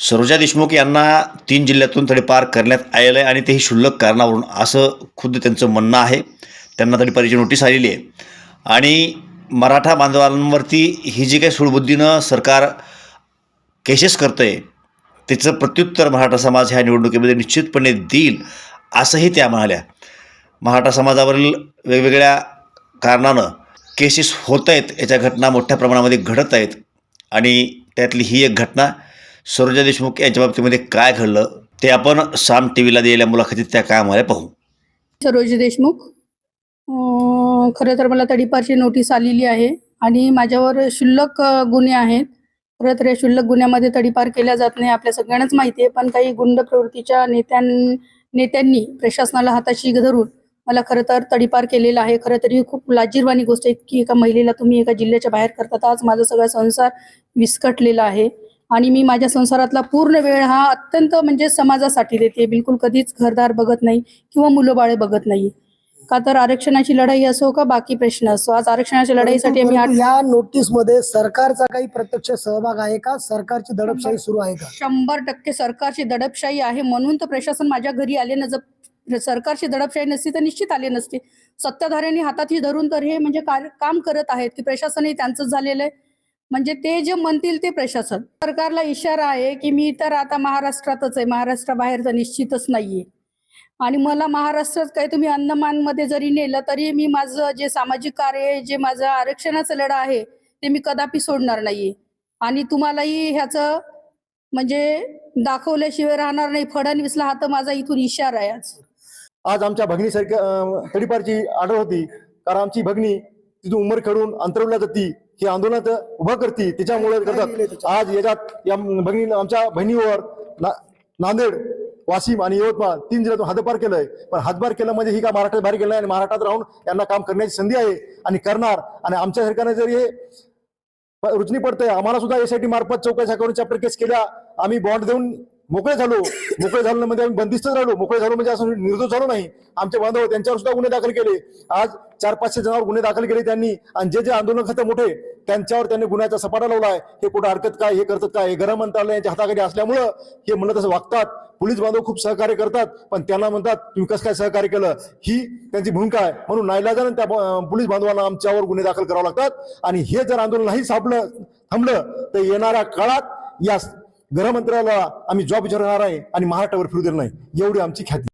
सरोजा देशमुख यांना तीन जिल्ह्यातून तडीपार करण्यात आलेलं आहे आणि तेही क्षुल्लक कारणावरून असं खुद्द त्यांचं म्हणणं आहे. त्यांना तडीपारीची नोटीस आलेली आहे. आणि मराठा बांधवांवरती ही जी काही सुळबुद्धीनं सरकार केसेस करतं आहे त्याचं प्रत्युत्तर मराठा समाज ह्या निवडणुकीमध्ये निश्चितपणे देईल असंही त्या म्हणाल्या. मराठा समाजावरील वेगवेगळ्या कारणानं केसेस होत आहेत याच्या घटना मोठ्या प्रमाणामध्ये घडत आहेत. आणि त्यातली ही एक घटना सरोजा देशमुख यांच्या बाबतीमध्ये काय घडलं ते आपण साम टी व्हीला दिलेल्या मुलाखतीत त्या काय आम्हाला पाहू. सरोज देशमुख खरं तर मला तडीपारची नोटीस आलेली आहे आणि माझ्यावर शुल्लक गुन्हे आहेत. खरं तर या क्षुल्लक गुन्ह्यामध्ये तडीपार केल्या जात नाही आपल्या सगळ्यांनाच माहिती आहे. पण काही गुंड प्रवृत्तीच्या नेत्यां नेत्यांनी प्रशासनाला हाताशी धरून मला खरं तर तडीपार केलेला आहे. खरं तर ही खूप लाजीरवाणी गोष्ट आहे की एका महिलेला तुम्ही एका जिल्ह्याच्या बाहेर करतात आज माझा सगळा संसार विस्कटलेला आहे. आणि मी माझ्या संसारातला पूर्ण वेळ हा अत्यंत म्हणजे समाजासाठी देते. बिलकुल कधीच घरदार बघत नाही किंवा मुलं बाळे बघत नाही. का तर आरक्षणाची लढाई असो का बाकी प्रश्न असो आज आरक्षणाच्या लढाईसाठी आम्ही आठ या नोटीसमध्ये सरकारचा काही प्रत्यक्ष सहभाग आहे का? सरकारची दडपशाही सुरू आहे का? शंभर टक्के सरकारची दडपशाही आहे म्हणून तर प्रशासन माझ्या घरी आले न. जर सरकारची दडपशाही नसती तर निश्चित आले नसते. सत्ताधाऱ्यांनी हातातही धरून तर हे म्हणजे कार्य काम करत आहेत की प्रशासनही त्यांचंच झालेलं आहे. म्हणजे ते जे म्हणतील ते प्रशासन. सरकारला इशारा आहे की मी तर आता महाराष्ट्रातच आहे. महाराष्ट्राबाहेर तर निश्चितच नाहीये. आणि मला महाराष्ट्रात काही तुम्ही अंदमानमध्ये जरी नेलं तरी मी माझं जे सामाजिक कार्य जे माझं आरक्षणाचा लढा आहे ते मी कदापि सोडणार नाहीये. आणि तुम्हालाही ह्याचं म्हणजे दाखवल्याशिवाय राहणार नाही. फडणवीसला हा तर माझा इथून इशारा आहे आज. आज आमच्या भगिनी अं, तडीपारची आढळ होती. कारण आमची भगिनी तिथून उमर अंतरवल्या जाती. हे आंदोलनात उभं करते त्याच्यामुळे करतात. आज याच्यात या भगिनी आमच्या बहिणीवर ना- नांदेड वाशिम आणि यवतमाळ तीन जिल्ह्यातून हद्दपार केलंय. पण हद्दपार केलं म्हणजे ही का महाराष्ट्रात बाहेर गेलं आणि महाराष्ट्रात राहून यांना काम करण्याची संधी आहे आणि करणार. आणि आमच्या सरकारने जर हे रुचनी पडतंय आम्हाला सुद्धा एसआयटी मार्फत चौकशा करून चॅप्टर केस केल्या. आम्ही बॉन्ड देऊन मोकळे झालो. मोकळे झालो म्हणजे आम्ही बंदिस्तच राहिलो. मोकळे झालो म्हणजे असं निर्दोष झालो नाही. आमचे बांधव त्यांच्यावर सुद्धा गुन्हे दाखल केले. आज चार पाचशे जणांवर गुन्हे दाखल केले त्यांनी. आणि जे जे आंदोलन खाते मोठे त्यांच्यावर त्यांनी गुन्ह्याचा सपाटा लावलाय हे कुठं हरकत काय हे करतात काय हे गृह मंत्रालयाच्या हाताखाली असल्यामुळं हे म्हणत असं वागतात. पोलीस बांधव खूप सहकार्य करतात पण त्यांना म्हणतात तुम्ही कसं काय सहकार्य केलं? ही त्यांची भूमिका आहे. म्हणून नाईलाजानं त्या पोलीस बांधवांना आमच्यावर गुन्हे दाखल करावे लागतात. आणि हे जर आंदोलन नाही सापलं थांबलं तर येणाऱ्या काळात या गृहमंत्र्याला आम्ही जॉब विचारणार आहे आणि महाराष्ट्रावर फिरू देणार नाही. एवढी आमची ख्याती.